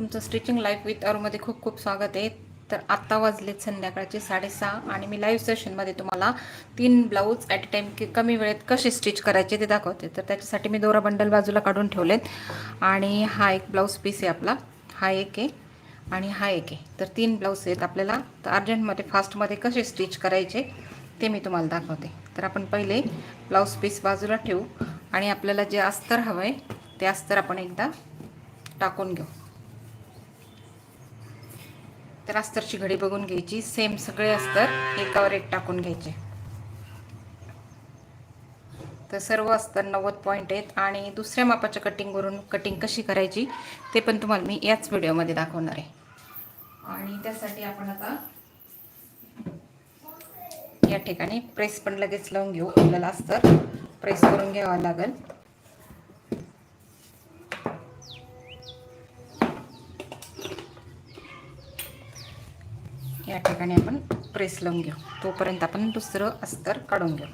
तुमचं stitching life with अरूमध्ये खूप खूप स्वागत आहे. तर आत्ता वाजलेत संध्याकाळचे साडेसहा आणि मी लाईव्ह सेशनमध्ये तुम्हाला तीन ब्लाऊज ॲट अ टाईम की कमी वेळेत कसे स्टिच करायचे ते दाखवते. तर त्याच्यासाठी मी दोरा बंडल बाजूला काढून ठेवलेत. आणि हा एक ब्लाऊज पीस आहे आपला. हा एक आहे आणि हा एक आहे. तर तीन ब्लाऊज आहेत आपल्याला. तर अर्जंटमध्ये फास्टमध्ये कसे स्टिच करायचे ते मी तुम्हाला दाखवते. तर आपण पहिले ब्लाऊज पीस बाजूला ठेवू. आणि आपल्याला जे अस्तर हवं आहे ते अस्तर आपण एकदा टाकून घेऊ. तर अस्तरची घडी बघून घ्यायची. सेम सगळे अस्तर एकावर एक टाकून घ्यायचे. तर सर्व अस्तर नव्वद पॉईंट आहेत. आणि दुसऱ्या मापाच्या कटिंगवरून कटिंग कशी करायची ते पण तुम्हाला मी याच व्हिडिओमध्ये दाखवणार आहे. आणि त्यासाठी आपण आता या ठिकाणी प्रेस पण लगेच लावून घेऊ. आपल्याला अस्तर प्रेस करून घ्यावं लागेल या ठिकाणी आपण प्रेस लावून घेऊ. तोपर्यंत आपण दुसरं अस्तर काढून घेऊ.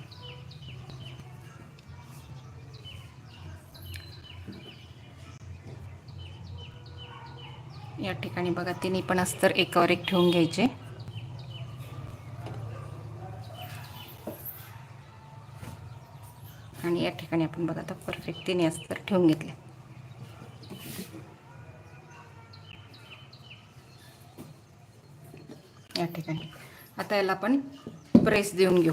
या ठिकाणी बघा तिन्ही पण अस्तर एकावर एक ठेवून घ्यायचे. आणि या ठिकाणी आपण बघा आता परफेक्ट तिने अस्तर ठेवून घेतले या ठिकाणी आता याला आपण प्रेस देऊन घेऊ.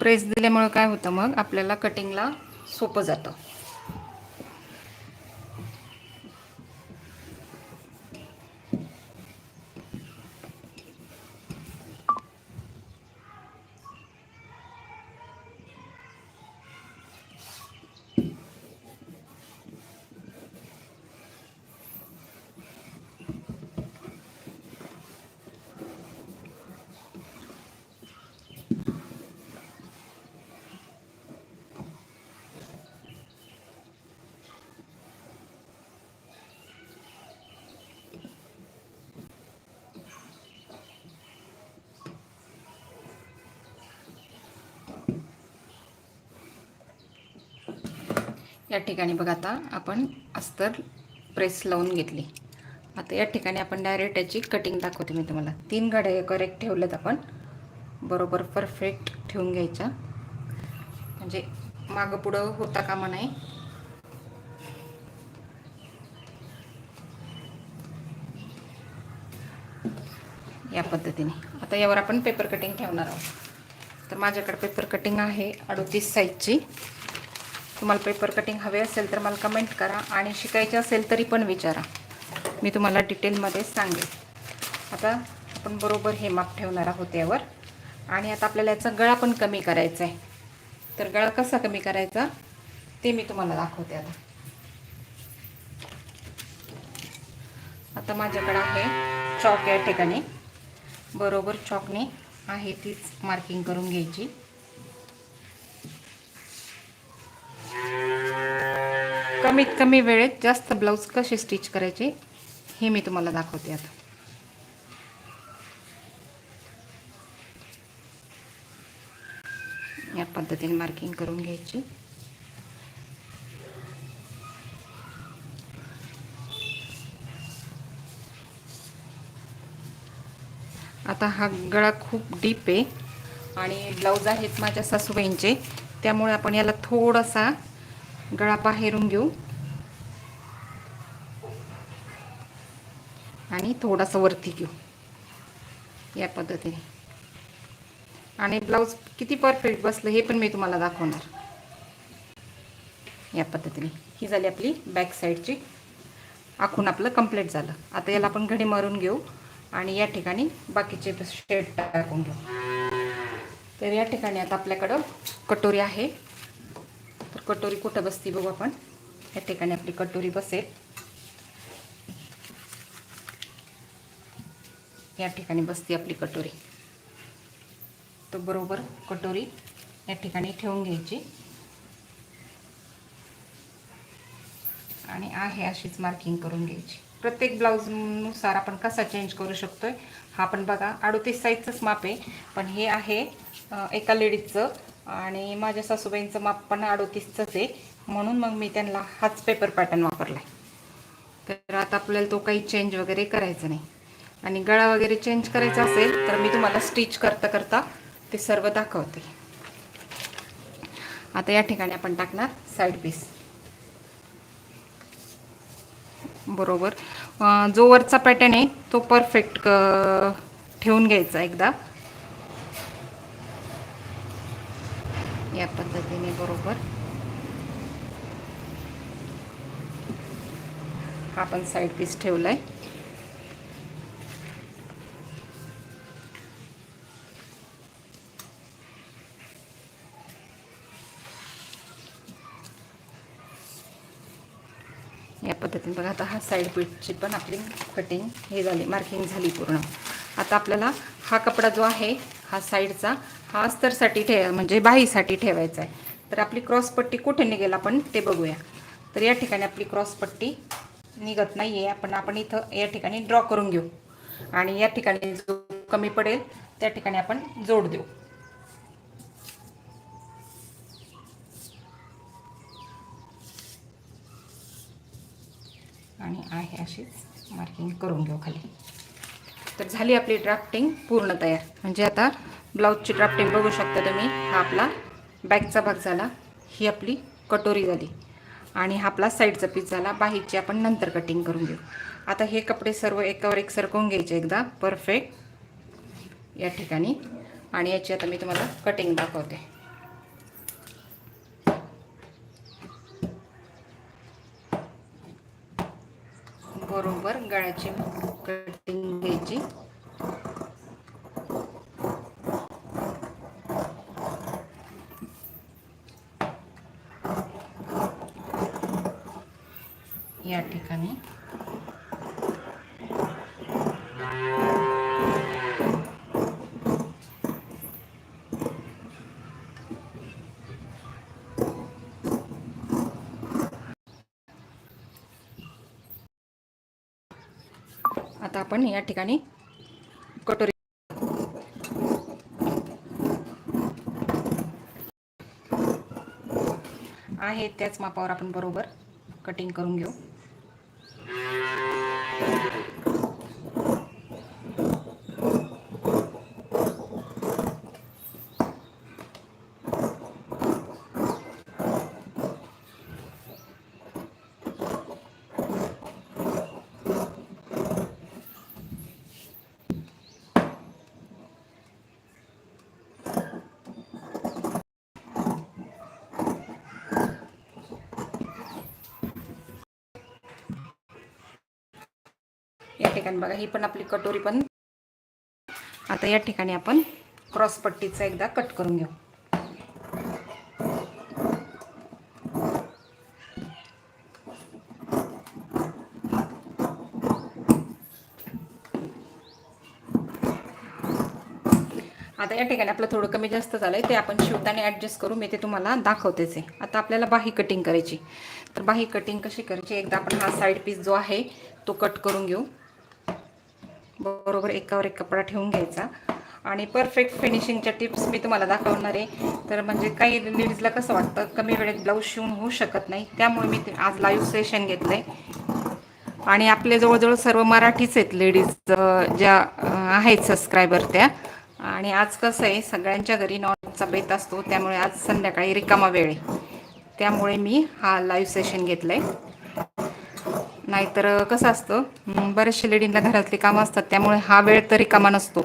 प्रेस दिल्यामुळे काय होतं मग? आपल्याला कटिंगला सोपं जातं. या ठिकाणी बघा आता आपण अस्तर प्रेस लावून घेतली. आता या ठिकाणी आपण डायरेक्ट याची कटिंग दाखवते मी तुम्हाला. तीन गाड्या करेक्ट ठेवल्यात आपण. बरोबर परफेक्ट ठेवून घ्यायच्या. म्हणजे मागं पुढं होता कामा नाही. या पद्धतीने. आता यावर आपण पेपर कटिंग ठेवणार आहोत. तर माझ्याकडे पेपर कटिंग आहे अडतीस साईजची तुम्हाला पेपर कटिंग हवे असेल तर मला कमेंट करा आणि शिकायचे असेल तरी पण विचारा. मी तुम्हाला डिटेलमध्ये सांगेल आता आपण बरोबर हे माप ठेवणार आहोत यावर. आणि आता आपल्याला याचा गळा पण कमी करायचा आहे. तर गळा कसा कमी करायचा? ते मी तुम्हाला दाखवते आता. आता माझ्याकडं आहे चॉक या ठिकाणी. बरोबर चॉकने आहे तीच मार्किंग करून घ्यायची. कमीत कमी वेळेत जास्त ब्लाऊज कसे स्टिच करायचे हे मी तुम्हाला दाखवते आता. या पद्धतीने मार्किंग करून घ्यायची. आता हा गळा खूप डीप आहे आणि ब्लाऊज आहेत माझ्या सासूबाईंचे त्यामुळे आपण याला थोडासा गळा बाहेरून घेऊ. आणि थोडासा वरती घेऊ. या पद्धतीने. आणि ब्लाऊज किती परफेक्ट बसलं हे पण मी तुम्हाला दाखवणार. या पद्धतीने. ही झाली आपली बॅक साईडची आखून आपलं कंप्लीट झालं. आता याला आपण घडी मारून घेऊ आणि या ठिकाणी बाकीचे शेड टाकून घेऊ. तर या ठिकाणी आता आपल्याकडं कटोरी आहे. कटोरी कुठं बसती बघू आपण. या ठिकाणी आपली कटोरी बसेल. या ठिकाणी बसते आपली कटोरी. तर बरोबर कटोरी या ठिकाणी ठेवून घ्यायची. आणि आहे अशीच मार्किंग करून घ्यायची. प्रत्येक ब्लाऊजनुसार आपण कसा चेंज करू शकतोय हा पण बघा. अडोतीस साईजचंच माप आहे पण हे आहे एका लेडीजचं आणि माझ्या सासूबाईंचं माप पण अडोतीसचंच आहे. म्हणून मग मी त्यांना हाच पेपर पॅटर्न वापरला आहे तर आता आपल्याला तो काही चेंज वगैरे करायचा नाही. आणि गळा वगैरे चेंज करायचा असेल तर मी तुम्हाला स्टिच करता करता ते सर्व दाखवते. आता या ठिकाणी आपण टाकणार साईड पीस बरोबर. जो वरचा पॅटर्न आहे तो परफेक्ट ठेवून घ्यायचा एकदा. या पद्धतीने बरोबर. हा पण साईड पीस ठेवलाय. या पद्धतीने बघा आता हा साईड पीठची पण आपली कटिंग हे झाली मार्किंग झाली पूर्ण. आता आपल्याला हा कपडा जो आहे हा साईडचा हा अस्तरसाठी ठे म्हणजे बाहीसाठी ठेवायचा आहे तर आपली क्रॉसपट्टी कुठे निघेल आपण ते बघूया. तर या ठिकाणी आपली क्रॉसपट्टी निघत नाही आहे आपण आपण इथं या ठिकाणी ड्रॉ करून घेऊ. आणि या ठिकाणी जो कमी पडेल त्या ठिकाणी आपण जोड देऊ. आणि आहे अशीच मार्किंग करून घेऊ खाली. तर झाली आपली ड्राफ्टिंग पूर्ण तयार. म्हणजे आता ब्लाऊजची ड्राफ्टिंग बघू शकता तुम्ही. हा आपला बॅकचा भाग झाला. ही आपली कटोरी झाली. आणि हा आपला साईडचा पीस झाला. बाहेरची आपण नंतर कटिंग करून घेऊ. आता हे कपडे सर्व एकावर एक सरकवून घ्यायचे एकदा. परफेक्ट या ठिकाणी. आणि याची आता मी तुम्हाला कटिंग दाखवते. बरोबर गळ्याची कटिंग घ्यायची या ठिकाणी आता आपण या ठिकाणी कटोरी आहे त्याच मापावर आपण बरोबर कटिंग करून घेऊ या ठिकाणी बघा ही पण आपली कटोरी पण. आता या ठिकाणी आपण क्रॉस पट्टीचा एकदा कट करून घेऊ. आता या ठिकाणी आपलं थोडं कमी जास्त झालंय ते आपण शिवताने ॲडजस्ट करू मी ते तुम्हाला दाखवतेच. आहे आता आपल्याला बाही कटिंग करायची. तर बाही कटिंग कशी करायची? एकदा आपण हा साईड पीस जो आहे तो कट करून घेऊ. बरोबर एकावर एक कपडा ठेवून घ्यायचा. आणि परफेक्ट फिनिशिंगच्या टिप्स मी तुम्हाला दाखवणार आहे. तर म्हणजे काही लेडीजला कसं वाटतं? कमी वेळेत ब्लाऊज शिवून होऊ शकत नाही. त्यामुळे मी ते आज लाईव्ह सेशन घेतलं आहे आणि आपले जवळजवळ सर्व मराठीच आहेत लेडीज ज्या आहेत सबस्क्रायबर त्या. आणि आज कसं आहे सगळ्यांच्या घरी नॉनचा बेत असतो. त्यामुळे आज संध्याकाळी रिकामा वेळ आहे. त्यामुळे मी हा लाईव्ह सेशन घेतलं आहे नाहीतर कसं असतं हं, बरेचसे लेडींना घरातली कामं असतात त्यामुळे हा वेळ तर रिकामा नसतो.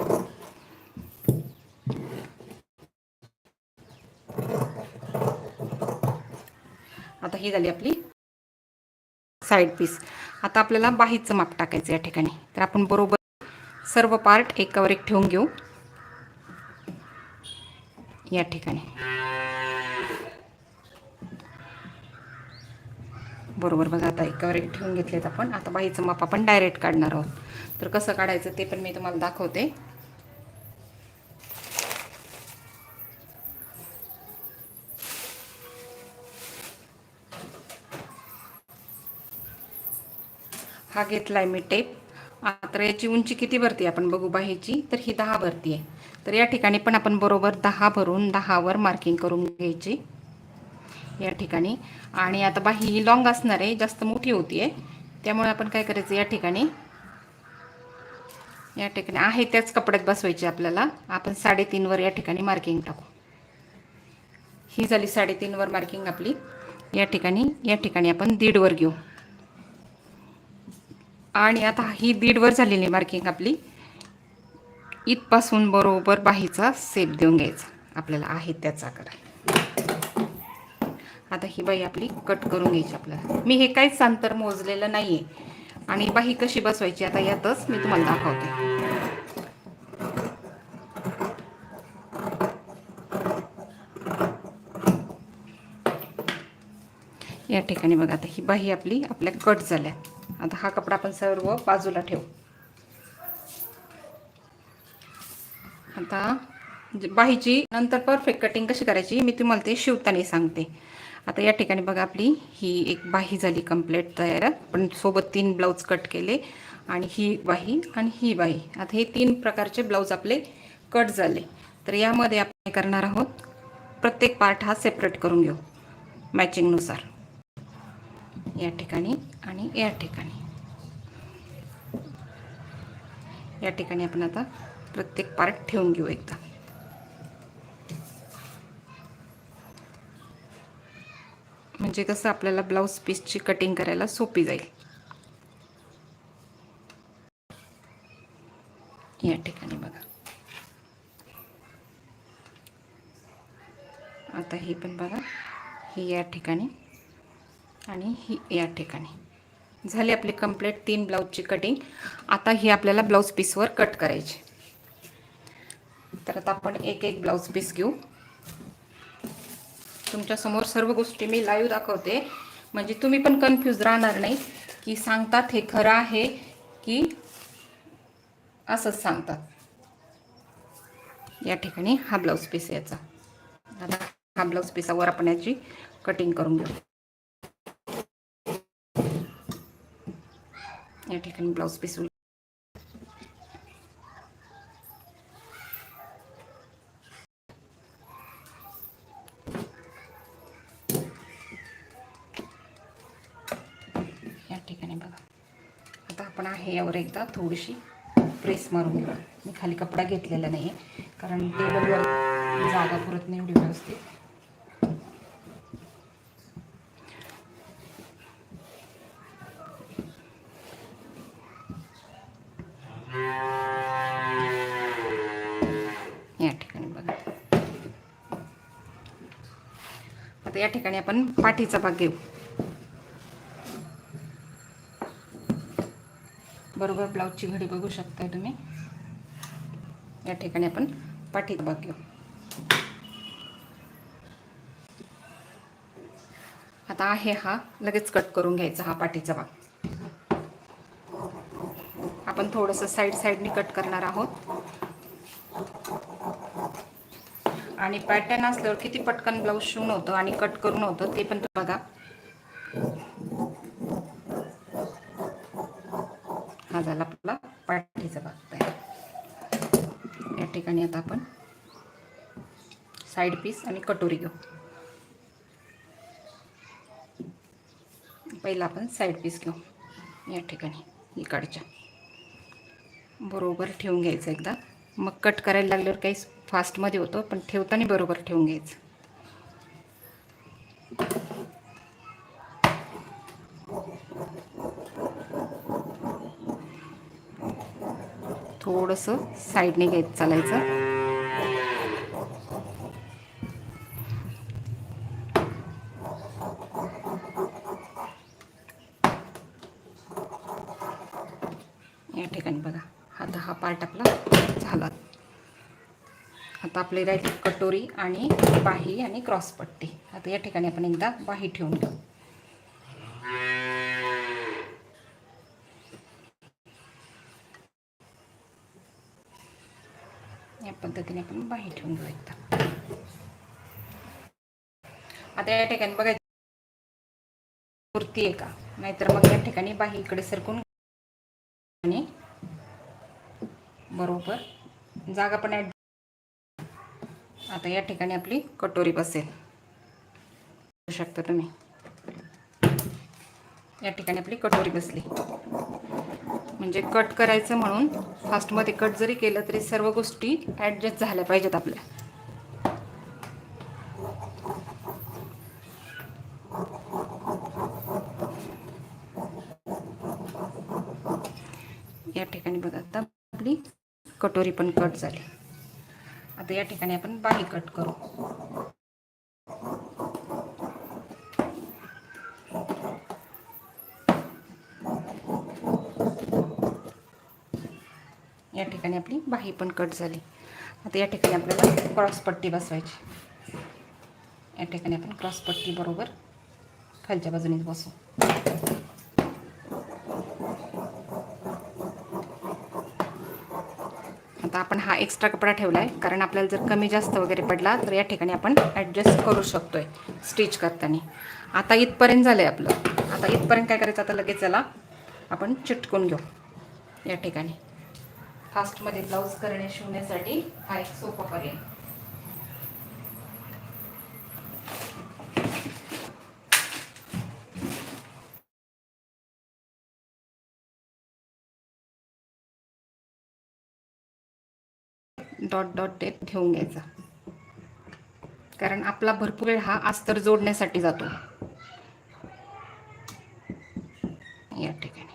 आता ही झाली आपली साईड पीस आता आपल्याला बाहीचं माप टाकायचं या ठिकाणी. तर आपण बरोबर सर्व पार्ट एकावर एक ठेवून घेऊ. या ठिकाणी. बरोबर बघा आता एकावर एक ठेवून घेतलेत आपण. आता बाईचं माप आपण डायरेक्ट काढणार आहोत. तर कसं काढायचं ते पण मी तुम्हाला दाखवते. हा घेतलाय मी टेप तर याची उंची किती भरती आपण बघू बाहेरची तर ही दहा भरती आहे. तर या ठिकाणी पण आपण बरोबर दहा भरून दहावर मार्किंग करून घ्यायची. या ठिकाणी. आणि आता बाही ही लॉंग असणार आहे जास्त मोठी होती आहे. त्यामुळे आपण काय करायचं या ठिकाणी? या ठिकाणी आहे त्याच कपड्यात बसवायची आपल्याला. आपण साडेतीनवर या ठिकाणी मार्किंग टाकू. ही झाली साडेतीनवर मार्किंग आपली. या ठिकाणी या ठिकाणी आपण दीडवर घेऊ. आणि आता ही दीडवर झालेली मार्किंग आपली. इथपासून बरोबर बाहीचा सेप देऊन घ्यायचा. आपल्याला आहे त्याचा करा आता ही बाई आपली कट करून घ्यायची आपल्याला. मी हे काहीच अंतर मोजलेलं नाही आहे आणि बाई कशी बसवायची आता यातच मी तुम्हाला दाखवते. या ठिकाणी बघा आता ही बाही आपली आपल्या कट झाल्या. आता हा कपडा आपण सर्व बाजूला ठेवू. आता बाहीची नंतर परफेक्ट कटिंग कशी करायची? मी तुम्हाला ते शिवताना सांगते. आता या ठिकाणी बघा आपली ही एक बाही झाली कंप्लीट तयार. पण सोबत तीन ब्लाऊज कट केले आणि ही बाही आणि ही बाही. आता हे तीन प्रकारचे ब्लाऊज आपले कट झाले. तर यामध्ये आपण करणार आहोत प्रत्येक पार्ट हा सेपरेट करून घेऊ मॅचिंगनुसार या ठिकाणी आणि या ठिकाणी. या ठिकाणी आपण आता प्रत्येक पार्ट ठेवून घेऊ एकदा. म्हणजे कसं आपल्याला ब्लाऊज पीसची कटिंग करायला सोपी जाईल. या ठिकाणी बघा. आता ही पण बघा. ही या ठिकाणी आणि ही या ठिकाणी. झाली आपली कंप्लीट तीन ब्लाऊजची कटिंग आता ही आपल्याला ब्लाऊज पीसवर कट करायची. तर आता आपण एक एक ब्लाऊज पीस घेऊ. तुमच्यासमोर सर्व गोष्टी मी लाईव्ह दाखवते. म्हणजे तुम्ही पण कन्फ्यूज राहणार नाही की सांगतात हे खरं आहे की असंच सांगतात. या ठिकाणी हा ब्लाऊज पीस याचा. आता हा ब्लाऊज पीसावर आपण याची कटिंग करून घेऊ. या ठिकाणी ब्लाऊज पीस या ठिकाणी बघा आता आपण आहे यावर एकदा थोडीशी प्रेस मारून घेऊ मी खाली कपडा घेतलेला नाही आहे कारण टेबलवर जागा पुरत नाही एवढी व्यवस्थित. या ठिकाणी बघा. आता या ठिकाणी आपण पाठीचा भाग घेऊ. बरोबर ब्लाऊजची घडी बघू शकताय तुम्ही. या ठिकाणी आपण पाठी भाग घेऊ. आता आहे हा लगेच कट करून घ्यायचा हा पाठीचा भाग. आपण थोडंसं साईड साईडनी कट करणार आहोत. आणि पॅटर्न असल्यावर किती पटकन ब्लाऊज शिवून होतं आणि कट करून होतं ते पण बघा. झाला आपला पाठीचा भाग. तयार या ठिकाणी आता आपण साईड पीस आणि कटोरी घेऊ. पहिला आपण साईड पीस घेऊ. या ठिकाणी इकडच्या. बरोबर ठेवून घ्यायचं एकदा. मग कट करायला लागल्यावर काही फास्टमध्ये होतं पण ठेवताना बरोबर ठेवून घ्यायचं. थोडंसं साईडने घेत चालायचं. या ठिकाणी बघा आता हा पार्ट आपला झाला. आता आपली राहील कटोरी आणि बाही आणि क्रॉस पट्टी आता या ठिकाणी आपण एकदा बाही ठेवून घेऊ. या आपण बाहेर ठेवून घेऊ एकदा आता या ठिकाणी बघायचं मूर्ती आहे का? नाहीतर मग या ठिकाणी बाही इकडे सरकून आणि बरोबर जागा पण ॲड आता या ठिकाणी आपली कटोरी बसेल. करू शकता तुम्ही. या ठिकाणी आपली कटोरी बसली. म्हणजे कट करायचं म्हणून फास्टमध्ये कट जरी केलं तरी सर्व गोष्टी ॲडजस्ट झाल्या पाहिजेत आपल्या. या ठिकाणी बघा आता आपली कटोरी पण कट झाली. आता या ठिकाणी आपण बाही कट करू या ठिकाणी आपली बाही पण कट झाली. आता या ठिकाणी आपल्याला क्रॉस पट्टी बसवायची. या ठिकाणी आपण क्रॉस पट्टी बरोबर खालच्या बाजूने बसू आता आपण हा एक्स्ट्रा कपडा ठेवला आहे कारण आपल्याला जर कमी जास्त वगैरे पडला तर या ठिकाणी आपण ॲडजस्ट करू शकतो आहे स्टिच करताना. आता इथपर्यंत झालं आहे आपलं. आता इथपर्यंत काय करायचं? आता लगेच त्याला आपण चिटकून घेऊ. या ठिकाणी. फास्टमध्ये ब्लाऊज करणे शिवण्यासाठी हा एक सोपा पर्याय. डॉट डॉट टेप घेऊन घ्यायचा. कारण आपला भरपूर वेळ हा अस्तर जोडण्यासाठी जातो. या ठिकाणी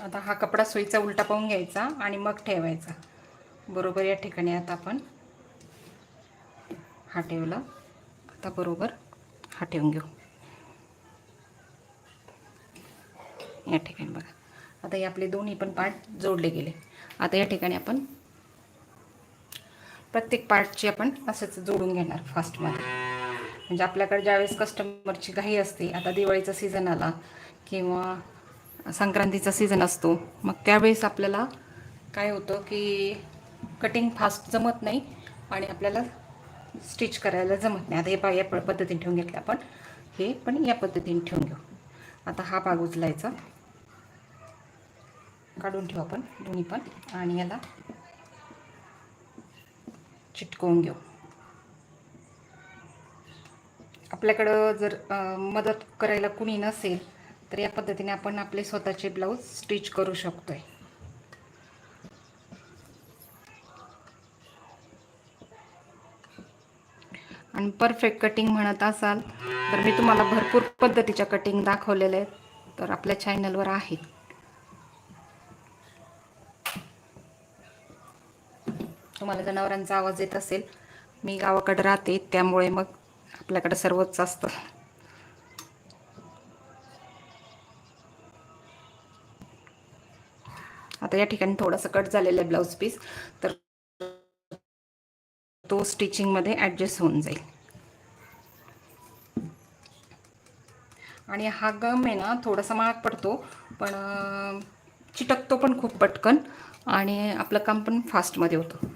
आता हा कपडा सुईचा उलटा पाहून घ्यायचा आणि मग ठेवायचा. बरोबर या ठिकाणी आता आपण हा ठेवला. आता बरोबर हा ठेवून घेऊ. या ठिकाणी बघा. आता हे आपले दोन्ही पण पार्ट जोडले गेले. आता या ठिकाणी आपण प्रत्येक पार्टची आपण असंच जोडून घेणार फास्टमध्ये. म्हणजे आपल्याकडे ज्यावेळेस कस्टमरची घाई असते आता दिवाळीचा सीझन आला किंवा संक्रांतीचा सीझन असतो. मग त्यावेळेस आपल्याला काय होतं की कटिंग फास्ट जमत नाही आणि आपल्याला स्टिच करायला जमत नाही. आता हे पा या प- पद्धतीने ठेवून घेतलं आपण. हे पण या पद्धतीने ठेवून घेऊ. आता हा भाग उचलायचा. काढून ठेवू आपण दोन्ही पण. आणि याला चिटकवून घेऊ. आपल्याकडं जर मदत करायला कुणी नसेल तर या पद्धतीने आपण आपले स्वतःचे ब्लाऊज स्टिच करू शकतोय. आणि परफेक्ट कटिंग म्हणत असाल तर मी तुम्हाला भरपूर पद्धतीच्या कटिंग दाखवलेल्या आहेत. तर आपल्या चॅनलवर आहेत. तुम्हाला जनावरांचा आवाज येत असेल मी गावाकडे राहते त्यामुळे मग आपल्याकडे सर्वच असतं. या ठिकाणी थोडासा कट झालेला आहे ब्लाऊज पीस. तर तो स्टिचिंगमध्ये ॲडजस्ट होऊन जाईल. आणि हा गम आहे ना थोडासा महाग पडतो पण चिटकतो पण खूप पटकन. आणि आपलं काम पण फास्टमध्ये होतं.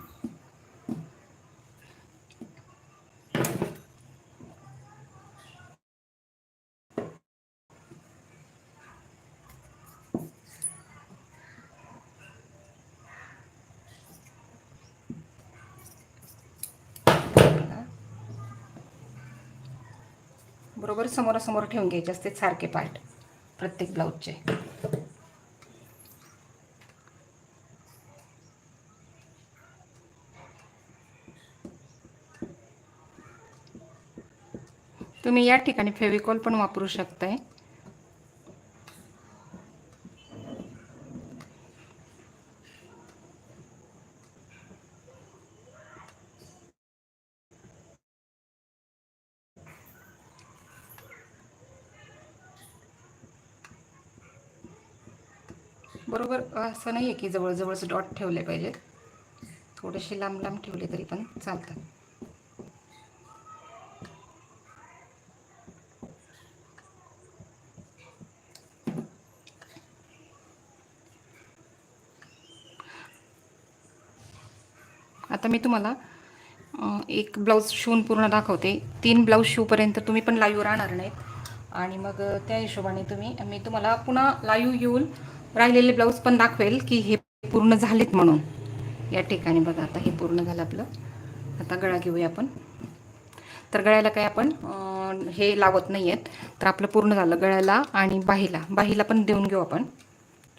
बरोबर? समोरासमोर ठेवून घ्यायचे असते सारखे पार्ट प्रत्येक ब्लाऊजचे तुम्ही या ठिकाणी फेविकॉल पण वापरू शकताय बरोबर असं नाही आहे की जवळजवळच डॉट ठेवले पाहिजेत. थोडेसे लांब लांब ठेवले तरी पण चालतात. आता मी तुम्हाला एक ब्लाऊज शिवून पूर्ण दाखवते. तीन ब्लाऊज शिवपर्यंत तुम्ही पण लाईव्ह राहणार नाहीत. आणि मग त्या हिशोबाने तुम्ही मी तुम्हाला पुन्हा लाईव्ह येऊन राहिलेले ब्लाऊज पण दाखवेल की हे पूर्ण झालेत म्हणून. या ठिकाणी बघा आता हे पूर्ण झालं आपलं. आता गळा घेऊया आपण. तर गळ्याला काय आपण हे लावत नाही आहेत तर आपलं पूर्ण झालं गळ्याला आणि बाहीला. बाहीला पण देऊन घेऊ आपण.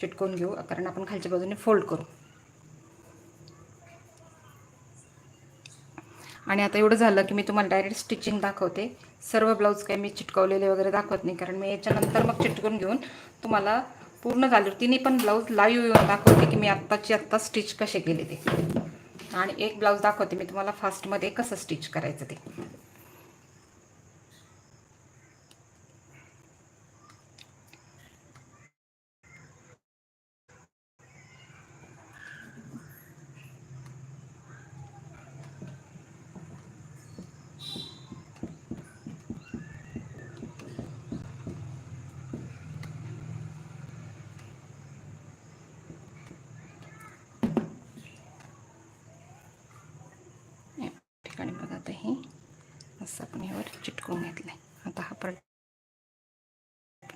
चिटकवून घेऊ कारण आपण खालच्या बाजूने फोल्ड करू. आणि आता एवढं झालं की मी तुम्हाला डायरेक्ट स्टिचिंग दाखवते. सर्व ब्लाऊज काही मी चिटकवलेले वगैरे दाखवत नाही कारण मी याच्यानंतर मग चिटकवून घेऊन तुम्हाला पूर्ण झाल्यावर तिने पण ब्लाऊज लाईव्ह येऊन दाखवते की मी आत्ताची आत्ता स्टिच कसे केले ते. आणि एक ब्लाऊज दाखवते मी तुम्हाला फास्टमध्ये कसं स्टिच करायचं ते या ठिकाणी बघा आता हे असं आपण यावर चिटकवून घेतलं आहे आता हा परत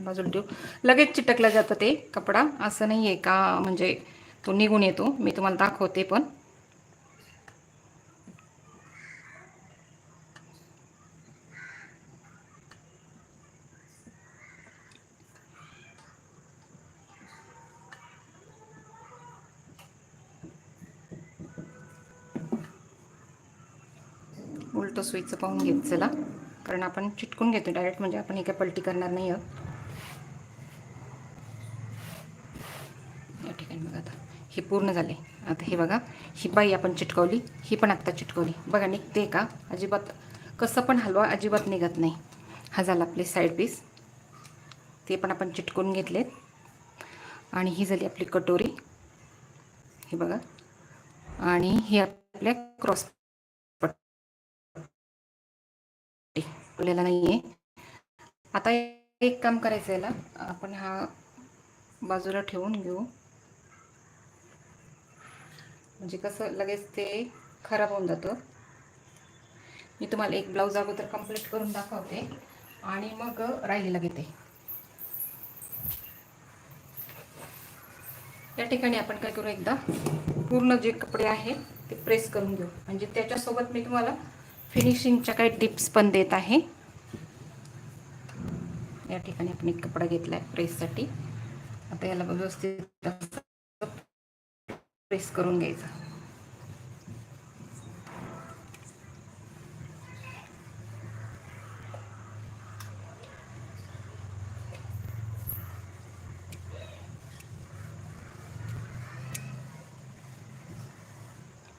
बाजूला ठेवू. लगेच चिटकलं जातं ते कपडा. असं नाही आहे का म्हणजे तो निघून येतो. मी तुम्हाला दाखवते पण. उलटं सुईचं पाहून घेत चला. कारण आपण चिटकून घेतो डायरेक्ट म्हणजे आपण हे काय पलटी करणार नाही आहोत या ठिकाणी बघा आता हे पूर्ण झाले. आता हे बघा ही बाई आपण चिटकवली ही पण आत्ता चिटकवली. बघा निघते का? अजिबात कसं पण हलवा अजिबात निघत नाही. हा झाला आपले साईड पीस ते पण आपण चिटकून घेतलेत. आणि ही झाली आपली कटोरी. हे बघा. आणि ही आपल्या क्रॉस आपल्याला नाही आहे आता एक काम करायचं याला. आपण हा बाजूला ठेवून घेऊ. म्हणजे कसं लगेच ते खराब होऊन जातं. मी तुम्हाला एक ब्लाऊज अगोदर कंप्लीट करून दाखवते आणि मग राहिलेला घेते. या ठिकाणी आपण काय करू एकदा? पूर्ण जे कपडे आहेत ते प्रेस करून घेऊ. म्हणजे त्याच्यासोबत मी तुम्हाला फिनिशिंगच्या काही टिप्स पण देत आहे. या ठिकाणी आपण एक कपडा घेतला आहे प्रेससाठी आता याला व्यवस्थित प्रेस करून घ्यायचा.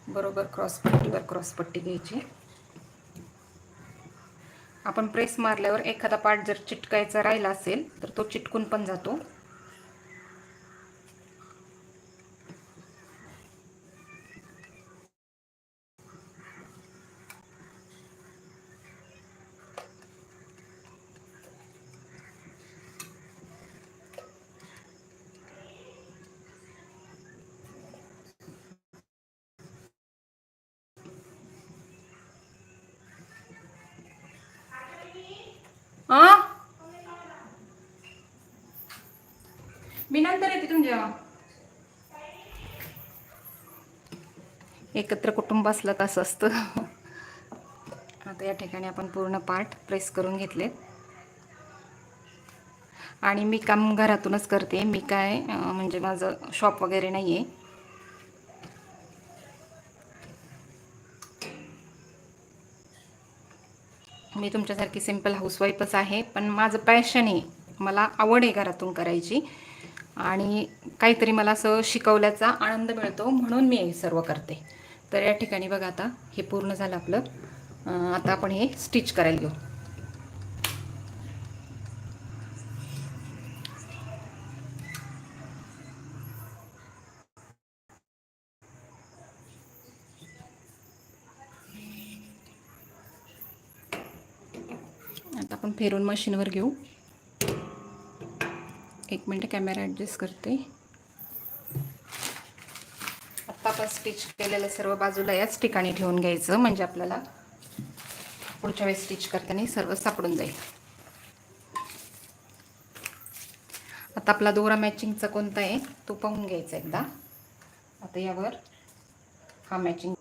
बरोबर क्रॉसपट्टीवर क्रॉसपट्टी घ्यायची. आपण प्रेस मारल्यावर एखादा पार्ट जर चिटकायचा राहिला असेल तर तो चिटकून पण जातो. आ मी नंतर येते तुमच्या एकत्र कुटुंब असलं तर असं असतं. आता या ठिकाणी आपण पूर्ण पार्ट प्रेस करून घेतले आणि मी काम घरातूनच करते. मी काय म्हणजे माझं शॉप वगैरे नाही आहे मी तुमच्यासारखी सिंपल हाऊसवाईफच आहे पण माझं पॅशन आहे. मला आवड आहे घरातून करायची. आणि काहीतरी मला असं शिकवल्याचा आनंद मिळतो म्हणून मी हे सर्व करते. तर या ठिकाणी बघा आता हे पूर्ण झालं आपलं. आता आपण हे स्टिच करायला घेऊ आता आपण फिरून मशीनवर घेऊ. एक मिनटं कॅमेरा ॲडजस्ट करते. आत्ता आपण स्टिच केलेलं सर्व बाजूला याच ठिकाणी ठेवून घ्यायचं म्हणजे आपल्याला पुढच्या वेळेस स्टिच करताना सर्व सापडून जाईल. आता आपला दोरा मॅचिंगचा कोणता आहे तो पाहून घ्यायचा एकदा. आता यावर हा मॅचिंग